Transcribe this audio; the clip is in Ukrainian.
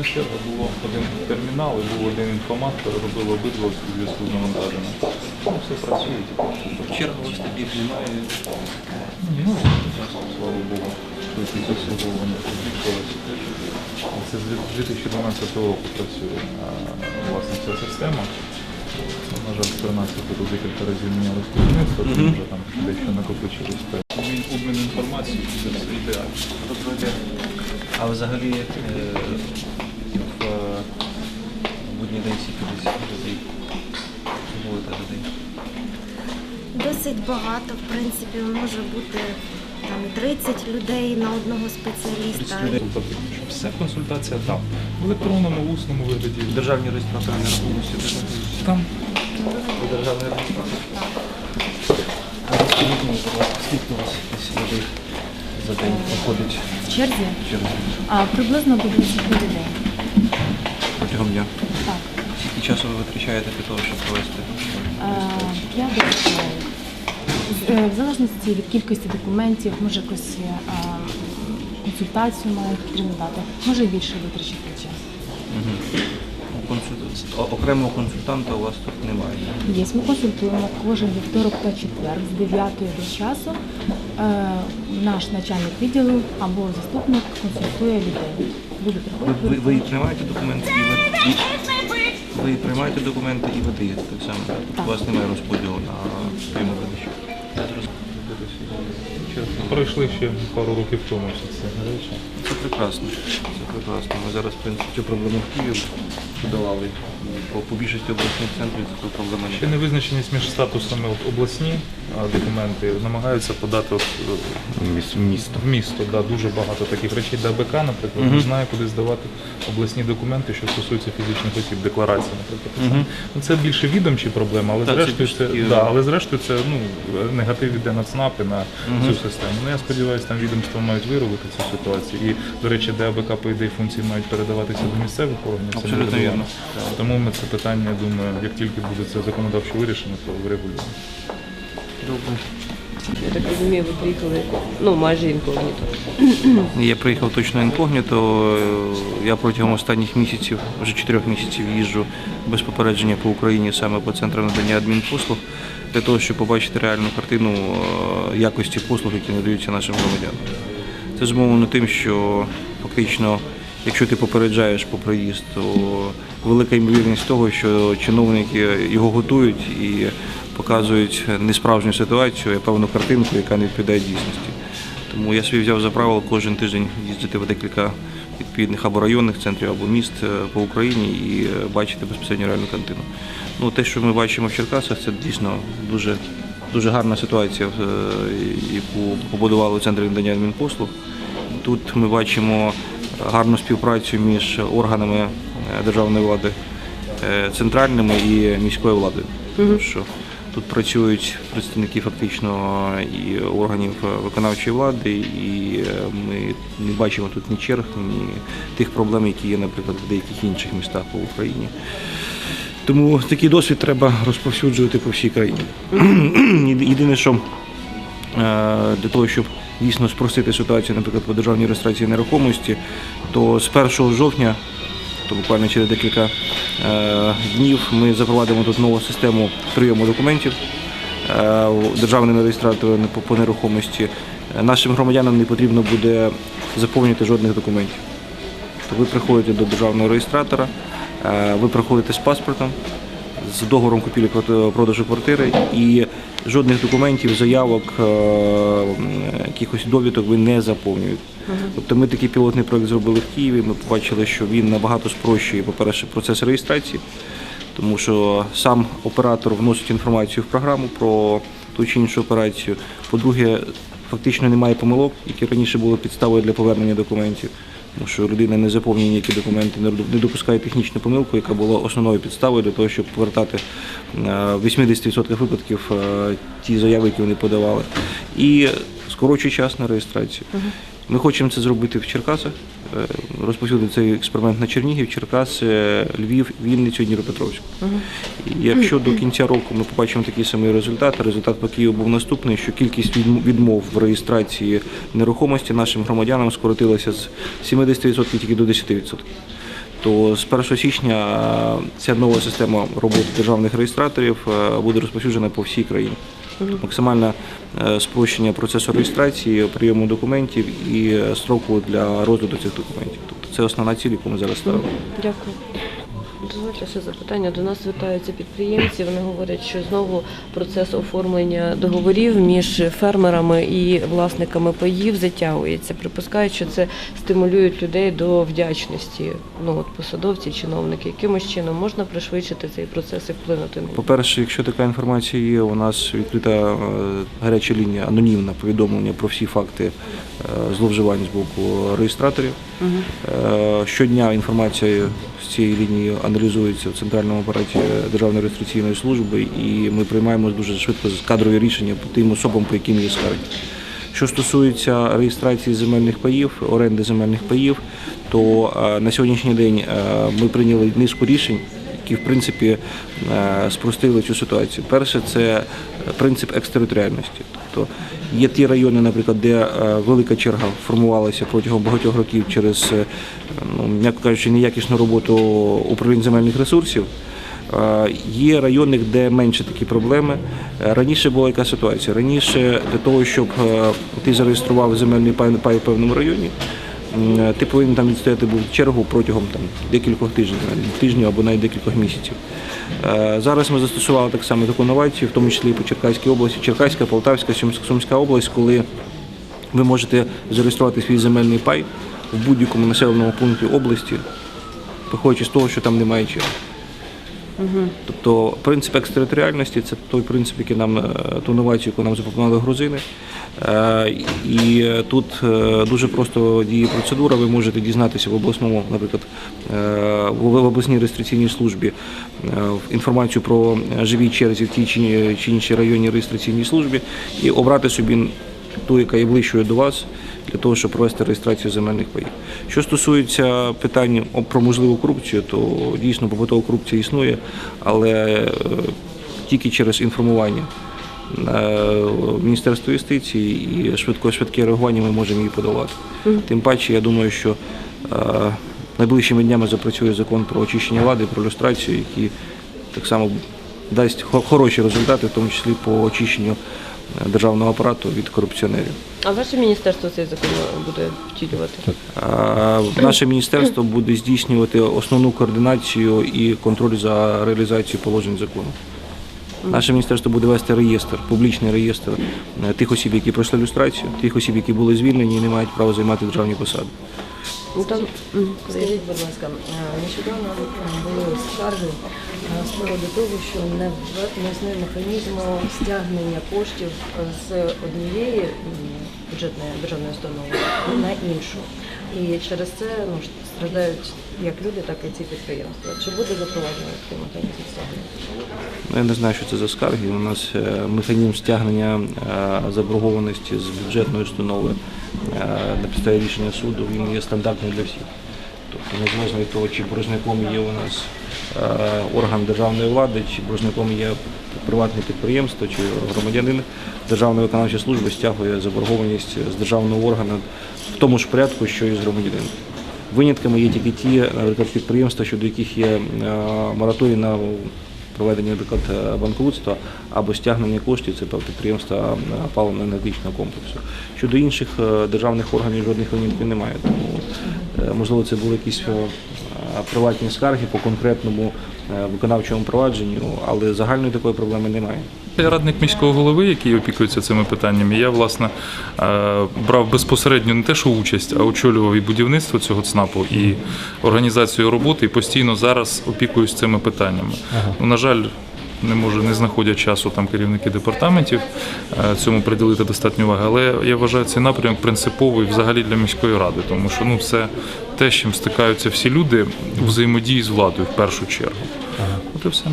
електронна черга було один термінал і був один інформат, переробили обидва у зв'язку з навантаженням. Ну, все працює, у вас таких немає. Ну, слава Богу, швидкість обслуговування збільшилася. Це з 2012 року працює власне ця система. На жаль, з 13 тут декілька разів міняли керівництво, тому вже там дещо накопичилось. Обмін, інформацією, це все ідеально. А взагалі в е, скільки десь людей? Досить багато, в принципі, може бути там 30 людей на одного спеціаліста. 30 людей. Вся консультація там. В електронному, в усному вигляді. Державні реєстратори нерухомості теж знаходяться? Там Ви державний реєстратор? А розкажіть мені, будь ласка, скільки у вас десь людей за день виходить В черзі через а, приблизно до 20 людей. протягом дня? Так. Скільки часу ви витрачаєте для того, щоб провести? Е, Я. З- е, В залежності від кількості документів, може якусь е, консультацію має потрібно дати, може більше витрачати час. Консуль- Окремого консультанта у вас тут немає. Є, ми консультуємо кожен вівторок та четвер з 9 до часу. Е, Наш начальник відділу або заступник консультує людей. Люди Ви, приходять. ви, ви приймаєте документи і ви, і, ви приймаєте документи і видаєте так само. так? Тут у вас немає розподілу на прийому видачу. Я зрозумів. чесно, пройшли ще пару років тому що. Це прекрасно. Це прекрасно. Ми зараз, в принципі, цю проблему в Києві подолали. По, по більшості обласних центрів цю проблема Ще не невизначеність між статусами от обласні а, документи намагаються подати от, е, в місто. В місто, да, дуже багато таких речей. ДБК, наприклад, не знає, куди здавати обласні документи, що стосуються фізичних осіб, декларації, наприклад. Ну, Це більше відомчі проблеми, але Так, це зрештою більш це, такі, да, але зрештою це ну, негатив іде на ЦНАП і на цю систему. Ну я сподіваюся, там відомства мають виробити цю ситуацію. І, до речі, ДАБК, по ідеї, функції мають передаватися до місцевих органів. Це не Абсолютно. Вірно. Тому ми це питання, я думаю, як тільки буде це законодавчо вирішено, то врегулюємо. Добре. Я так розумію, ви приїхали ну майже інкогніто. Я приїхав точно інкогніто. Я протягом останніх місяців, вже чотирьох місяців, їжджу без попередження по Україні саме по центрам надання адмінпослуг, для того, щоб побачити реальну картину е, якості послуг, які надаються нашим громадянам. Це зумовлено тим, що фактично, якщо ти попереджаєш по приїзд, то велика ймовірність того, що чиновники його готують і показують несправжню ситуацію, а певну картинку, яка не відповідає дійсності. Тому я собі взяв за правило кожен тиждень їздити в декілька відповідних або районних центрів, або міст е, по Україні і е, бачити безпосередньо реальну картину. Ну, те, що ми бачимо в Черкасах, це дійсно дуже, дуже гарна ситуація, е, яку побудували центри надання адмінпослуг. Тут ми бачимо гарну співпрацю між органами е, державної влади е, центральними і міською владою. Тому що тут працюють представники фактично і органів е, виконавчої влади, і ми не бачимо тут ні черг, ні тих проблем, які є, наприклад, в деяких інших містах по Україні. Тому такий досвід треба розповсюджувати по всій країні. Єдине, що для того, щоб дійсно спростити ситуацію, наприклад, по державній реєстрації нерухомості, то з 1 жовтня, то буквально через декілька е, днів, ми запровадимо тут нову систему прийому документів е, державними реєстраторами по, нерухомості. Нашим громадянам не потрібно буде заповнювати жодних документів. То ви приходите до державного реєстратора, е, ви приходите з паспортом, з договором купівлі-продажу квартири і жодних документів, заявок, е, якихось довідок ви не заповнюєте. Тобто ми такий пілотний проект зробили в Києві. Ми побачили, що він набагато спрощує, по-перше, процес реєстрації, тому що сам оператор вносить інформацію в програму про ту чи іншу операцію. По-друге, фактично немає помилок, які раніше були підставою для повернення документів. Тому що людина не заповнює ніякі документи, не допускає технічну помилку, яка була основною підставою для того, щоб повертати е, в 80% випадків е, ті заяви, які вони подавали. І скорочує час на реєстрацію. Ми хочемо це зробити в Черкасах, е, розповсюдити цей експеримент на Чернігів, Черкаси, Львів, Вінницю, Дніпропетровськ. І Якщо до кінця року ми побачимо такий самий результат, результат по Києву був наступний, що кількість відмов в реєстрації нерухомості нашим громадянам скоротилася з 70% тільки до 10%. то з 1 січня е, ця нова система роботи державних реєстраторів е, буде розповсюджена по всій країні. Максимальне е, спрощення процесу реєстрації, прийому документів і е, строку для розгляду цих документів. Тобто це основна ціль, яку ми зараз ставимо. Дякую. Дозвольте ще запитання. До нас звертаються підприємці. Вони говорять, що знову процес оформлення договорів між фермерами і власниками паїв затягується. Припускають, що це стимулюють людей до вдячності. Ну от посадовці, чиновники. Якимось чином можна пришвидшити цей процес і вплинути на нього? По-перше, якщо така інформація є, у нас відкрита е, гаряча лінія анонімна повідомлення про всі факти е, зловживань з боку реєстраторів. Е, Щодня інформація з цієї лінії аналізується в центральному апараті Державної реєстраційної служби, і ми приймаємо дуже швидко кадрові рішення по тим особам, по яким є скарги. Що стосується реєстрації земельних паїв, оренди земельних паїв, то е, на сьогоднішній день е, ми прийняли низку рішень, які в принципі е, спростили цю ситуацію. Перше, це принцип екстериторіальності. Тобто є ті райони, наприклад, де е, велика черга формувалася протягом багатьох років через, е, ну, м'яко кажучи, неякісну роботу управління земельних ресурсів. Е, Є райони, де менше такі проблеми. Раніше була яка ситуація? Раніше для того, щоб ти зареєстрував земельний пай в певному районі, ти повинен там відстояти був чергу протягом там, декількох тижнів, тижнів або навіть декількох місяців. Е, Зараз ми застосували так само таку новацію, в тому числі і по Черкаській області, Черкаська, Полтавська, Сумська- область, коли ви можете зареєструвати свій земельний пай в будь-якому населеному пункті області, виходячи з того, що там немає черги. Тобто принцип екстериторіальності це той принцип, який нам е, ту новацію, яку нам запропонували грузини. Е, І тут е, дуже просто діє процедура. Ви можете дізнатися в обласному, наприклад, в обласній реєстраційній службі інформацію про живі черзі в тій чи іншій районній реєстраційній службі і обрати собі ту, яка є ближчою до вас, для того, щоб провести реєстрацію земельних паїв. Що стосується питань про можливу корупцію, то дійсно побутова корупція існує, але е, тільки через інформування е, Міністерства юстиції і швидко швидке реагування ми можемо її подолати. Тим паче, я думаю, що е, найближчими днями запрацює закон про очищення влади, про люстрацію, який так само дасть хороші результати, в тому числі по очищенню державного апарату від корупціонерів. А ваше міністерство цей закон буде втілювати? Наше міністерство буде здійснювати основну координацію і контроль за реалізацією положень закону. Наше міністерство буде вести реєстр, публічний реєстр е, тих осіб, які пройшли люстрацію, тих осіб, які були звільнені і не мають права займати державні посади. Ну там Скажіть, будь ласка, е, нещодавно були скарги е, з приводу того, що не механізм існує механізму стягнення коштів е, з однієї бюджетної державної установи на іншу. І через це ну, страждають як люди, так і ці підприємства. Чи буде запроваджено такий механізм стягнення? Ну, Я не знаю, що це за скарги. У нас е, механізм стягнення е, заборгованості з бюджетної установи е, на підставі рішення суду він є стандартний для всіх. Тобто незалежно від того, чи боржником є у нас орган державної влади, чи боржником є приватне підприємство, чи громадянин Державної виконавчої служби стягує заборгованість з державного органу в тому ж порядку, що і з громадянином. Винятками є тільки ті, наприклад, підприємства, щодо яких є е, мораторій на проведення, наприклад, банкрутства або стягнення коштів, це підприємства е, паливно-енергетичного комплексу. Щодо інших е, державних органів жодних винятків немає. Тому, можливо, це були якісь приватні скарги по конкретному виконавчому провадженню, але загальної такої проблеми немає. Я радник міського голови, який опікується цими питаннями. Я власне е, брав безпосередньо не те, що участь, а очолював і будівництво цього ЦНАПу, і організацію роботи, і постійно зараз опікуюсь цими питаннями. Ага. на жаль, не може не знаходять часу там керівники департаментів е, цьому приділити достатньо уваги. Але я вважаю цей напрямок принциповий взагалі для міської ради, тому що ну це те, з чим стикаються всі люди у взаємодії з владою в першу чергу. От і все.